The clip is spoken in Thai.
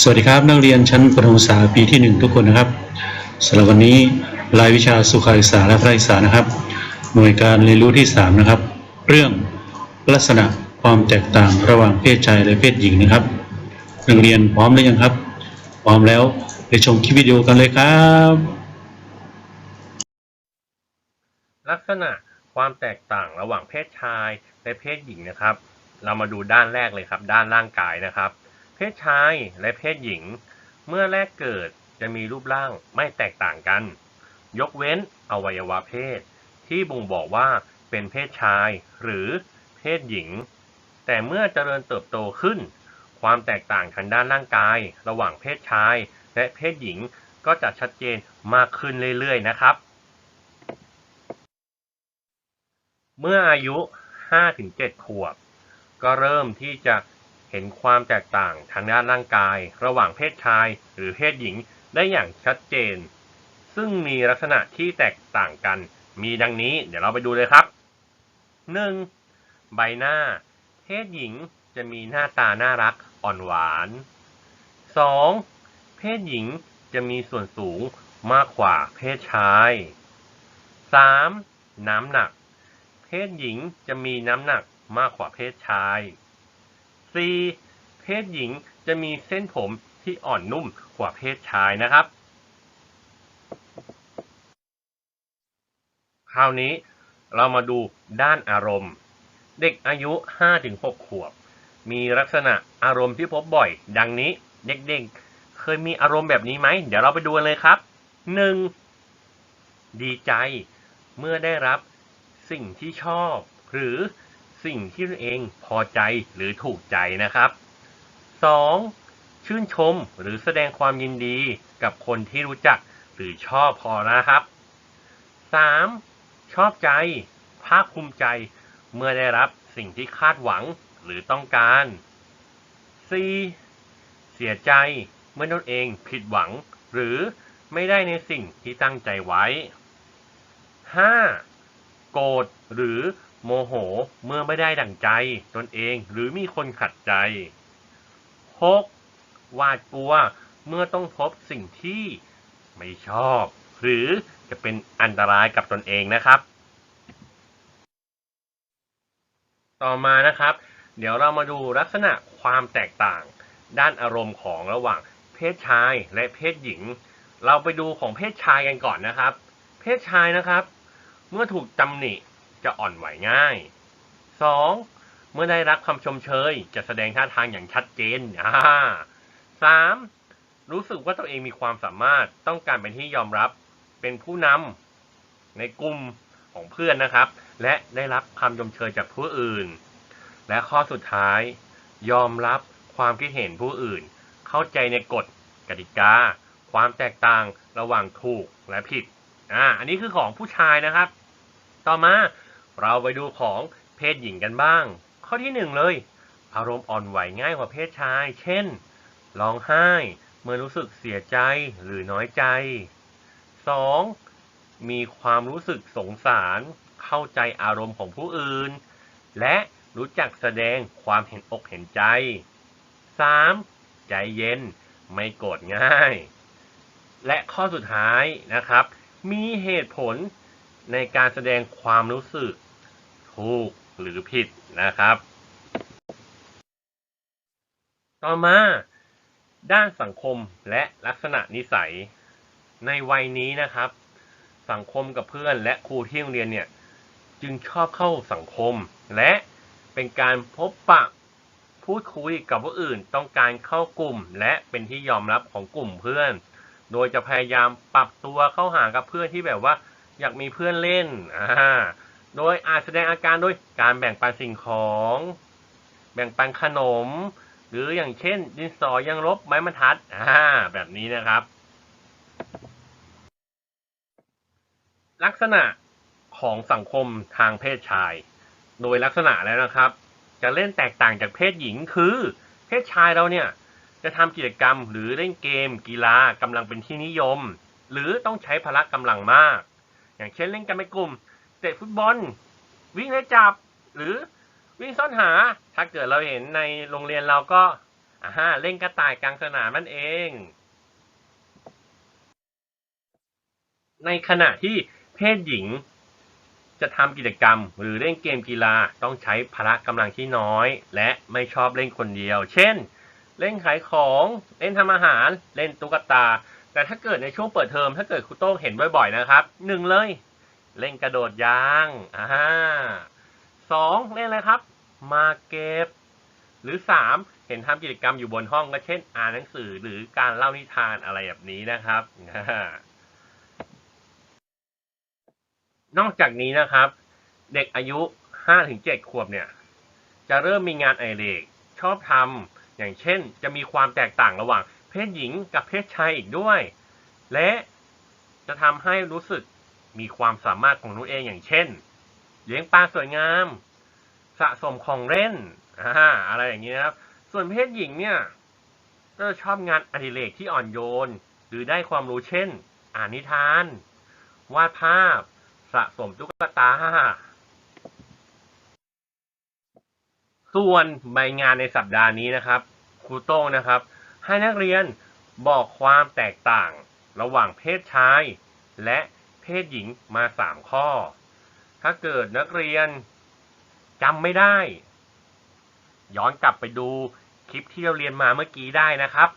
สวัสดีครับ นักเรียนชั้นประถมศึกษาปีที่หนึ่งทุกคนนะครับสำหรับวันนี้รายวิชาสุขศึกษาและพระศึกษานะครับ หน่วยการเรียนรู้ที่สามนะครับ เรื่องลักษณะความแตกต่างระหว่างเพศชายและเพศหญิงนะครับ นักเรียนพร้อมหรือยังครับ พร้อมแล้วไปชมคลิปวิดีโอกันเลยครับ ลักษณะความแตกต่างระหว่างเพศชายและเพศหญิงนะครับ เรามาดูด้านแรกเลยครับ ด้านร่างกายนะครับ เพศชายและเพศหญิง เมื่อแรกเกิดจะมีรูปร่างไม่แตกต่างกัน ยกเว้นอวัยวะเพศ ที่บ่งบอกว่าเป็นเพศชายหรือเพศหญิง แต่เมื่อเจริญเติบโตขึ้น ความแตกต่างทางด้านร่างกาย ระหว่างเพศชาย และเพศหญิงก็จะชัดเจนมากขึ้นเรื่อยๆนะครับ เมื่ออายุ 5-7 ขวบ ก็เริ่มที่จะ เห็นความแตกต่างทางด้านร่างกาย ระหว่างเพศชายหรือเพศหญิงได้อย่างชัดเจน ซึ่งมีลักษณะที่แตกต่างกัน มีดังนี้เดี๋ยวเราไปดูเลยครับ 1. ใบหน้า เพศหญิงจะมีหน้าตาน่ารักอ่อนหวาน 2. เพศหญิงจะมีส่วนสูงมากกว่าเพศชาย 3. น้ำหนัก เพศหญิงจะมีน้ำหนักมากกว่าเพศชาย 4. เพศหญิงจะมีเส้นผมที่อ่อนนุ่มกว่าเพศชายนะครับ คราวนี้เรามาดูด้านอารมณ์ เด็กอายุ 5-6 ขวบ มีลักษณะอารมณ์ที่พบบ่อย ดังนี้เด็กๆ เคยมีอารมณ์แบบนี้ไหม เดี๋ยวเราไปดูกันเลยครับ 1. ดีใจเมื่อได้รับสิ่งที่ชอบ หรือ สิ่งที่ตัวเองพอใจหรือถูกใจนะครับ 2. ชื่นชมหรือแสดงความยินดีกับคนที่รู้จักหรือชอบพอนะครับ 3. ชอบใจภาคภูมิใจเมื่อได้รับสิ่งที่คาดหวังหรือต้องการ 4. เสียใจเมื่อตนเองผิดหวัง หรือไม่ได้ในสิ่งที่ตั้งใจไว้ 5. โกรธหรือ โมโหเมื่อไม่ได้ดั่งใจตนเองหรือมีคนขัดใจ 6. หวาดกลัวเมื่อต้องพบสิ่งที่ไม่ชอบ หรือจะเป็นอันตรายกับตนเองนะครับ ต่อมานะครับ เดี๋ยวเรามาดูลักษณะความแตกต่าง ด้านอารมณ์ของระหว่างเพศชายและเพศหญิง เราไปดูของเพศชายกันก่อนนะครับ เพศชายนะครับ เมื่อถูกตำหนิ จะอ่อนไหวง่าย 2. เมื่อได้รับคำชมเชย จะแสดงท่าทางอย่างชัดเจนอ่า 3. รู้สึกว่าตัวเองมีความสามารถต้องการเป็นที่ยอมรับเป็นผู้นำในกลุ่มของเพื่อนนะครับ และได้รับคำชมเชยจากผู้อื่น และข้อสุดท้าย ยอมรับความคิดเห็นผู้อื่น เข้าใจในกฎกติกา ความแตกต่างระหว่างถูกและผิดอ่าอันนี้คือของผู้ชายนะครับ ต่อมา เราไปดูของเพศหญิงกันบ้าง ข้อที่หนึ่งเลย อารมณ์อ่อนไหวง่ายกว่าเพศชาย เช่น ร้องไห้ เมื่อรู้สึกเสียใจหรือน้อยใจ 2. มีความรู้สึกสงสาร เข้าใจอารมณ์ของผู้อื่น และรู้จักแสดงความเห็นอกเห็นใจ 3. ใจเย็นไม่โกรธง่าย และข้อสุดท้ายนะครับ มีเหตุผลในการแสดงความรู้สึก ถูกหรือผิดนะครับ ต่อมาด้านสังคมและลักษณะนิสัย ในวัยนี้นะครับ สังคมกับเพื่อนและครูที่โรงเรียนเนี่ยจึงชอบเข้าสังคม และเป็นการพบปะพูดคุยกับผู้อื่นต้องการเข้ากลุ่ม และเป็นที่ยอมรับของกลุ่มเพื่อน โดยจะพยายามปรับตัวเข้าหากับเพื่อนที่แบบว่า อยากมีเพื่อนเล่นอ่า โดยอาจแสดงอาการด้วยการแบ่งปันสิ่งของ แบ่งปันขนม หรืออย่างเช่น ดินสอยังลบไม้บรรทัดอ่าแบบนี้นะครับ ลักษณะของสังคมทางเพศชาย โดยลักษณะแล้วนะครับ จะเล่นแตกต่างจากเพศหญิงคือ เพศชายเราเนี่ยจะทำกิจกรรมหรือเล่นเกม กีฬากำลังเป็นที่นิยม หรือต้องใช้พละกำลังมาก อย่างเช่นเล่นกันเป็นกลุ่ม เตะฟุตบอล วิ่งไล่จับ หรือวิ่งซ่อนหา ถ้าเกิดเราเห็นในโรงเรียนเราก็อ่าฮะเล่นกระต่ายกลางสนามนั่นเอง ในขณะที่เพศหญิงจะทำกิจกรรมหรือเล่นเกมกีฬาต้องใช้พละกำลังที่น้อย และไม่ชอบเล่นคนเดียว เช่น เล่นขายของเล่นทำอาหาร เล่นตุ๊กตา แต่ถ้าเกิดในช่วงเปิดเทอมถ้าเกิดครูโต้งเห็นบ่อยๆนะครับหนึ่งเลย เล่นกระโดดยางอ่าสองเล่นอะไรครับ มาเก็บ หรือสามเห็นทำกิจกรรมอยู่บนห้องก็เช่น อ่านหนังสือหรือการเล่านิทานอะไรแบบนี้นะครับ นอกจากนี้นะครับ เด็กอายุ5-7ขวบเนี่ย จะเริ่มมีงานไอเรกชอบทำอย่างเช่น จะมีความแตกต่างระหว่างเพศหญิงกับเพศชายอีกด้วย และจะทำให้รู้สึก มีความสามารถของตัวเองอย่างเช่น เลี้ยงปลาสวยงาม สะสมของเล่นอะไรอย่างนี้นะครับ ส่วนเพศหญิงเนี่ยก็ชอบงานอดิเรกที่อ่อนโยน หรือได้ความรู้เช่น อ่านนิทาน วาดภาพ สะสมตุ๊กตา ส่วนใบงานในสัปดาห์นี้นะครับครูโต้งนะครับ ให้นักเรียนบอกความแตกต่างระหว่างเพศชายและ เพศหญิงมาสามข้อ ถ้าเกิดนักเรียนจำไม่ได้ ย้อนกลับไปดูคลิปที่เราเรียนมาเมื่อกี้ได้นะครับ